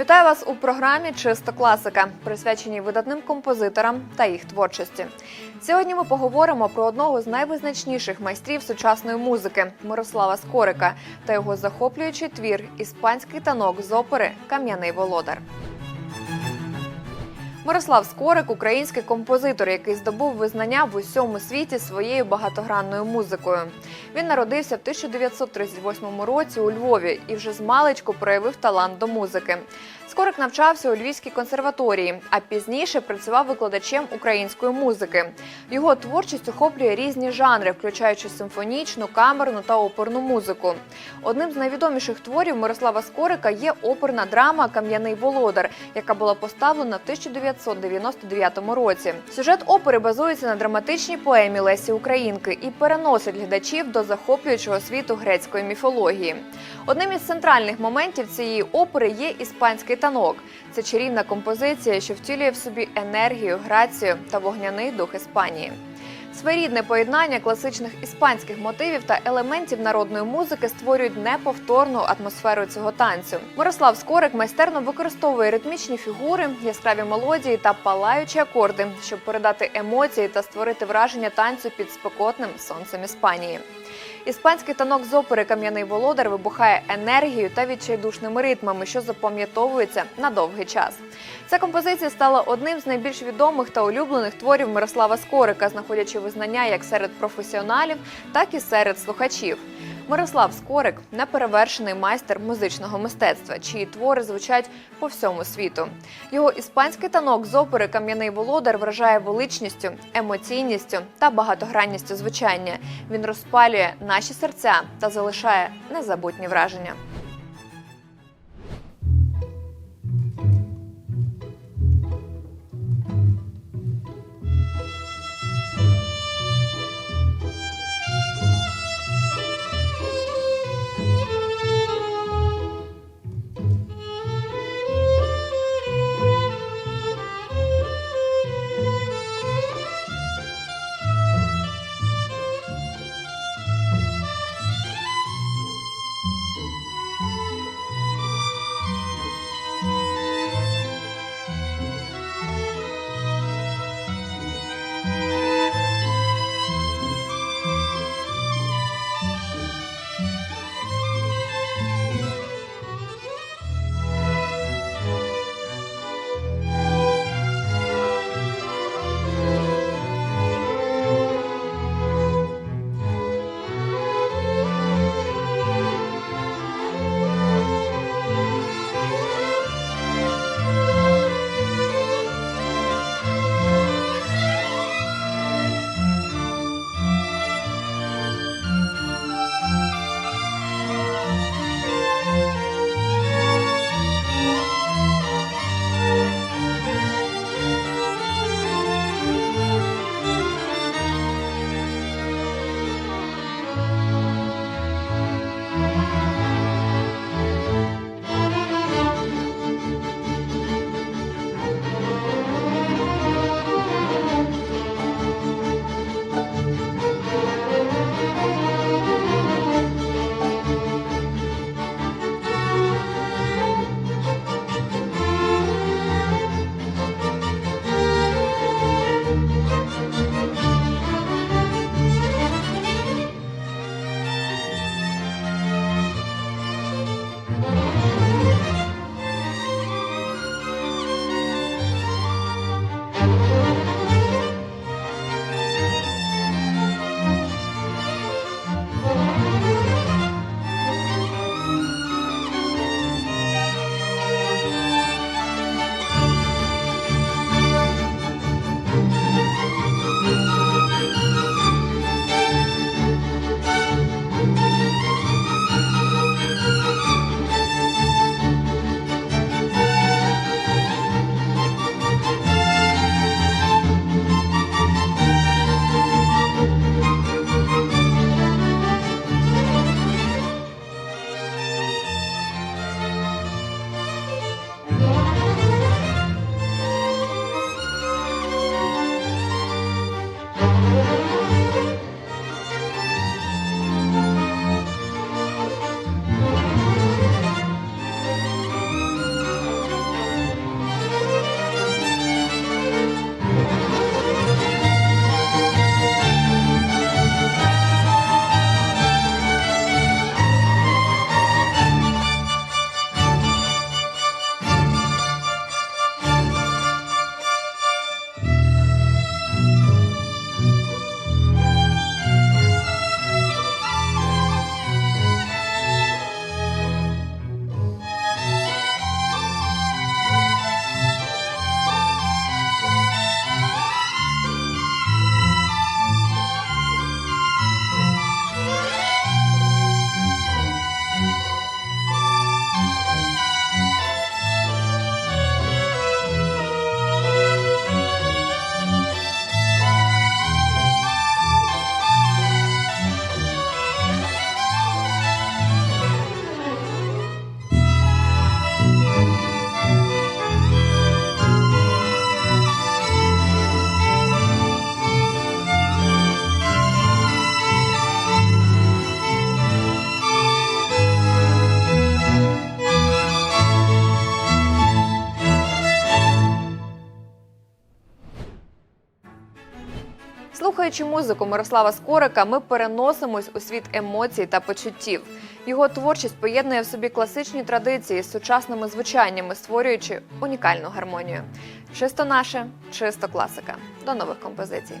Вітаю вас у програмі Чисто класика, присвяченій видатним композиторам та їх творчості. Сьогодні ми поговоримо про одного з найвизначніших майстрів сучасної музики Мирослава Скорика та його захоплюючий твір Іспанський танок з опери Кам'яний володар. Мирослав Скорик український композитор, який здобув визнання в усьому світі своєю багатогранною музикою. Він народився в 1938 році у Львові і вже з маличку проявив талант до музики. Скорик навчався у Львівській консерваторії, а пізніше працював викладачем української музики. Його творчість охоплює різні жанри, включаючи симфонічну, камерну та оперну музику. Одним з найвідоміших творів Мирослава Скорика є оперна драма Кам'яний володар, яка була поставлена в 1999 році. Сюжет опери базується на драматичній поемі Лесі Українки і переносить глядачів до захоплюючого світу грецької міфології. Одним із центральних моментів цієї опери є іспанський танок. Це чарівна композиція, що втілює в собі енергію, грацію та вогняний дух Іспанії. Своєрідне поєднання класичних іспанських мотивів та елементів народної музики створюють неповторну атмосферу цього танцю. Мирослав Скорик майстерно використовує ритмічні фігури, яскраві мелодії та палаючі акорди, щоб передати емоції та створити враження танцю під спекотним сонцем Іспанії. Іспанський танок з опери Кам'яний володар вибухає енергією та відчайдушними ритмами, що запам'ятовується на довгий час. Ця композиція стала одним з найбільш відомих та улюблених творів Мирослава Скорика, знаходячи визнання як серед професіоналів, так і серед слухачів. Мирослав Скорик неперевершений майстер музичного мистецтва, чиї твори звучать по всьому світу. Його іспанський танок з опери Кам'яний володар вражає величністю, емоційністю та багатогранністю звучання. Він розпалює наші серця та залишає незабутні враження. Слухаючи музику Мирослава Скорика, ми переносимось у світ емоцій та почуттів. Його творчість поєднує в собі класичні традиції з сучасними звучаннями, створюючи унікальну гармонію. Чисто наше, чисто класика. До нових композицій.